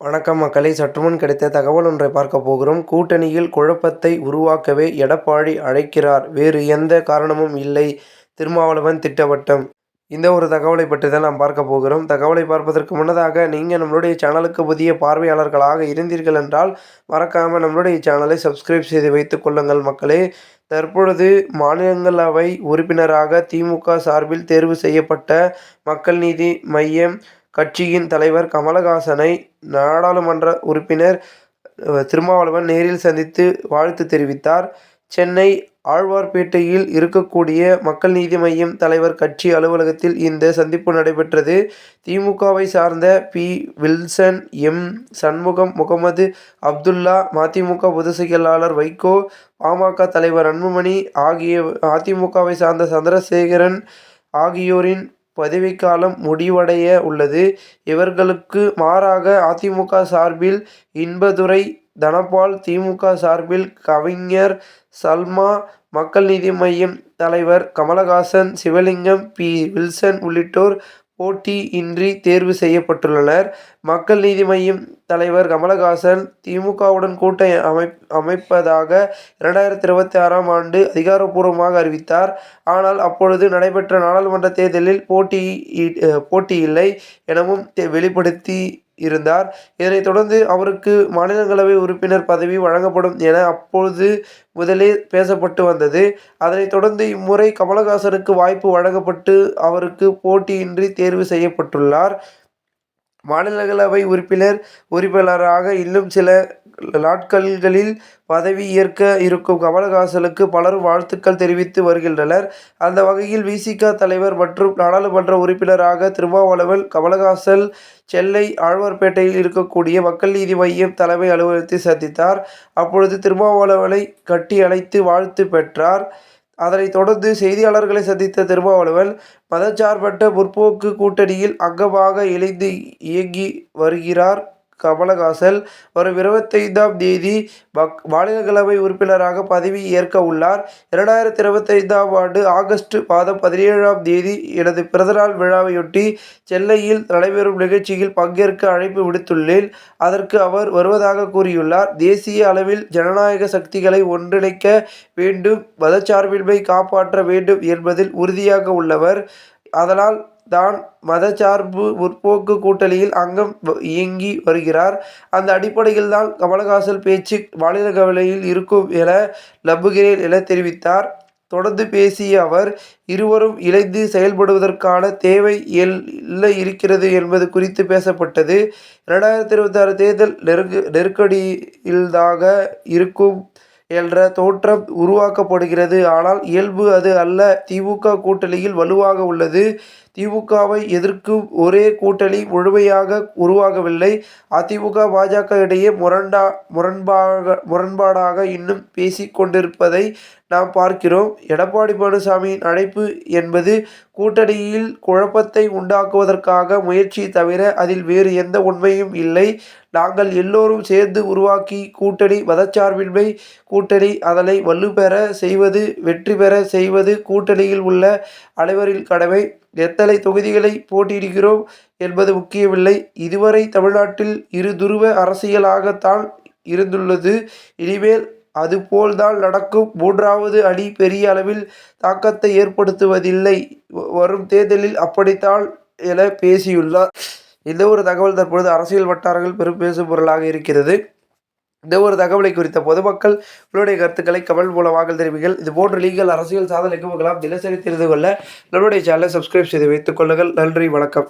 வணக்கம் மக்களை. சற்றுமுன் கிடைத்த தகவல் ஒன்றை பார்க்க போகிறோம். கூட்டணியில் குழப்பத்தை உருவாக்கவே எடப்பாடி அழைக்கிறார். வேறு எந்த காரணமும் இல்லை. திருமாவளவன் திட்டவட்டம். இந்த ஒரு தகவலை பற்றி தான் நாம் பார்க்க போகிறோம். தகவலை பார்ப்பதற்கு முன்னதாக நீங்கள் நம்மளுடைய சேனலுக்கு புதிய பார்வையாளர்களாக இருந்தீர்கள் என்றால் மறக்காமல் நம்மளுடைய சேனலை சப்ஸ்கிரைப் செய்து வைத்துக் கொள்ளுங்கள் மக்களே. தற்பொழுது மாநிலங்களவை உறுப்பினராக திமுக சார்பில் தேர்வு செய்யப்பட்ட மக்கள் நீதி மையம் கட்சியின் தலைவர் கமலஹாசனை நாடாளுமன்ற உறுப்பினர் திருமாவளவன் நேரில் சந்தித்து வாழ்த்து தெரிவித்தார். சென்னை ஆழ்வார்பேட்டையில் இருக்கக்கூடிய மக்கள் நீதி மய்யம் தலைவர் கட்சி அலுவலகத்தில் இந்த சந்திப்பு நடைபெற்றது. திமுகவை சார்ந்த பி. வில்சன், எம். சண்முகம், முகமது அப்துல்லா, மதிமுக பொதுச் செயலாளர் வைகோ, பா.ம.க. தலைவர் அன்புமணி ஆகிய அதிமுகவை சார்ந்த சந்திரசேகரன் ஆகியோரின் பதவிக்காலம் முடிவடைய உள்ளது. இவர்களுக்கு மாறாக அதிமுக சார்பில் இன்பதுரை தனபால், திமுக சார்பில் கவிஞர் சல்மா, மக்கள் நீதி மய்யம் தலைவர் கமலஹாசன், சிவலிங்கம், பி. வில்சன் உள்ளிட்டோர் போட்டியின்றி தேர்வு செய்யப்பட்டுள்ளனர். மக்கள் நீதி மய்யம் தலைவர் கமலஹாசன் திமுகவுடன் கூட்டணி அமைப்பதாக இரண்டாயிரத்தி இருபத்தி ஆறாம் ஆண்டு அதிகாரப்பூர்வமாக அறிவித்தார். ஆனால் அப்பொழுது நடைபெற்ற நாடாளுமன்ற தேர்தலில் போட்டி போட்டியில்லை எனவும் வெளிப்படுத்தி இருந்தார். இதனைத் தொடர்ந்து அவருக்கு மாநிலங்களவை உறுப்பினர் பதவி வழங்கப்படும் என அப்போது முதலே பேசப்பட்டு வந்தது. அதனைத் தொடர்ந்து இம்முறை கமலஹாசனுக்கு வாய்ப்பு வழங்கப்பட்டு அவருக்கு போட்டியின்றி தேர்வு செய்யப்பட்டுள்ளார். மாநிலங்களவை உறுப்பினர் உறுப்பினராக இன்னும் சில நாட்களில் பதவி ஏற்க இருக்கும் கமலஹாசனுக்கு பலரும் வாழ்த்துக்கள் தெரிவித்து வருகின்றனர். அந்த வகையில் விசிக தலைவர் மற்றும் நாடாளுமன்ற உறுப்பினராக திருமாவளவன் கமலஹாசன் சென்னை ஆழ்வார்பேட்டையில் இருக்கக்கூடிய மக்கள் நீதி மையம் தலைமை அலுவலகத்தை சந்தித்தார். அப்பொழுது திருமாவளவனை கட்டியணைத்து வாழ்த்து பெற்றார். அதனைத் தொடர்ந்து செய்தியாளர்களை சந்தித்த திருமாவளவன் மதச்சார்பற்ற முற்போக்கு கூட்டணியில் அங்கமாக இணைந்து இயங்கி வருகிறார் கமலஹாசன். வரும் இருபத்தைந்தாம் தேதி மாநிலங்களவை உறுப்பினராக பதவி ஏற்க உள்ளார். இரண்டாயிரத்தி இருபத்தைந்தாம் ஆண்டு ஆகஸ்ட் மாதம் பதினேழாம் தேதி எனது பிறந்தநாள் விழாவையொட்டி சென்னையில் நடைபெறும் நிகழ்ச்சியில் பங்கேற்க அழைப்பு விடுத்துள்ளேன். அதற்கு அவர் வருவதாக கூறியுள்ளார். தேசிய அளவில் ஜனநாயக சக்திகளை ஒன்றிணைக்க வேண்டும் மதச்சார்பின்மை காப்பாற்ற வேண்டும் என்பதில் உறுதியாக உள்ளவர். அதனால் தான் மதச்சார்பு முற்போக்கு கூட்டணியில் அங்கம் இயங்கி வருகிறார். அந்த அடிப்படையில் தான் கமலஹாசன் பேச்சு மாநிலங்களவையில் இருக்கும் என நம்புகிறேன் என தெரிவித்தார். தொடர்ந்து பேசிய அவர் இருவரும் இணைந்து செயல்படுவதற்கான தேவை இல்லை இருக்கிறது என்பது குறித்து பேசப்பட்டது. இரண்டாயிரத்து இருபத்தாறு தேர்தல் நெருக்கடியில்தாக இருக்கும் என்ற தோற்றம் உருவாக்கப்படுகிறது. ஆனால் இயல்பு அது அல்ல. திமுக கூட்டணியில் வலுவாக உள்ளது. திமுகவை எதிர்க்கும் ஒரே கூட்டணி முழுமையாக உருவாகவில்லை. அதிமுக பாஜக இடையே முரண்டா முரண்பாக முரண்பாடாக இன்னும் பேசிக் கொண்டிருப்பதை நாம் பார்க்கிறோம். எடப்பாடி பழனிசாமியின் அழைப்பு என்பது கூட்டணியில் குழப்பத்தை உண்டாக்குவதற்காக முயற்சி தவிர அதில் வேறு எந்த உண்மையும் இல்லை. நாங்கள் எல்லோரும் சேர்ந்து உருவாக்கி கூட்டணி மதச்சார்பின்மை கூட்டணி. அதனை வலுப்பெற செய்வது வெற்றி பெற செய்வது கூட்டணியில் உள்ள அனைவரின் கடமை. எத்தனை தொகுதிகளை போட்டியிடுகிறோம் என்பது முக்கியமில்லை. இதுவரை தமிழ்நாட்டில் இரு துருவ அரசியலாகத்தான் இருந்துள்ளது. இனிமேல் அதுபோல்தான் நடக்கும். மூன்றாவது அணி பெரிய அளவில் தாக்கத்தை ஏற்படுத்துவதில்லை. வரும் தேர்தலில் அப்படித்தான் என பேசியுள்ளார். இந்த ஒரு தகவல் தற்பொழுது அரசியல் வட்டாரங்கள் பெரும் பேசும் பொருளாக இருக்கிறது. இந்த ஒரு தகவலை குறித்த பொதுமக்கள் உங்களுடைய கருத்துக்களை கமெண்ட் மூலமாக தெரிவிங்கள். இதுபோன்ற லீகல் அரசியல் சாதனைக்கு நிகழ்வுகளாம் தினசரி தெரிந்து கொள்ள நம்முடைய சேனலை சப்ஸ்கிரைப் செய்து வைத்துக் கொள்ளுங்கள். நன்றி வணக்கம்.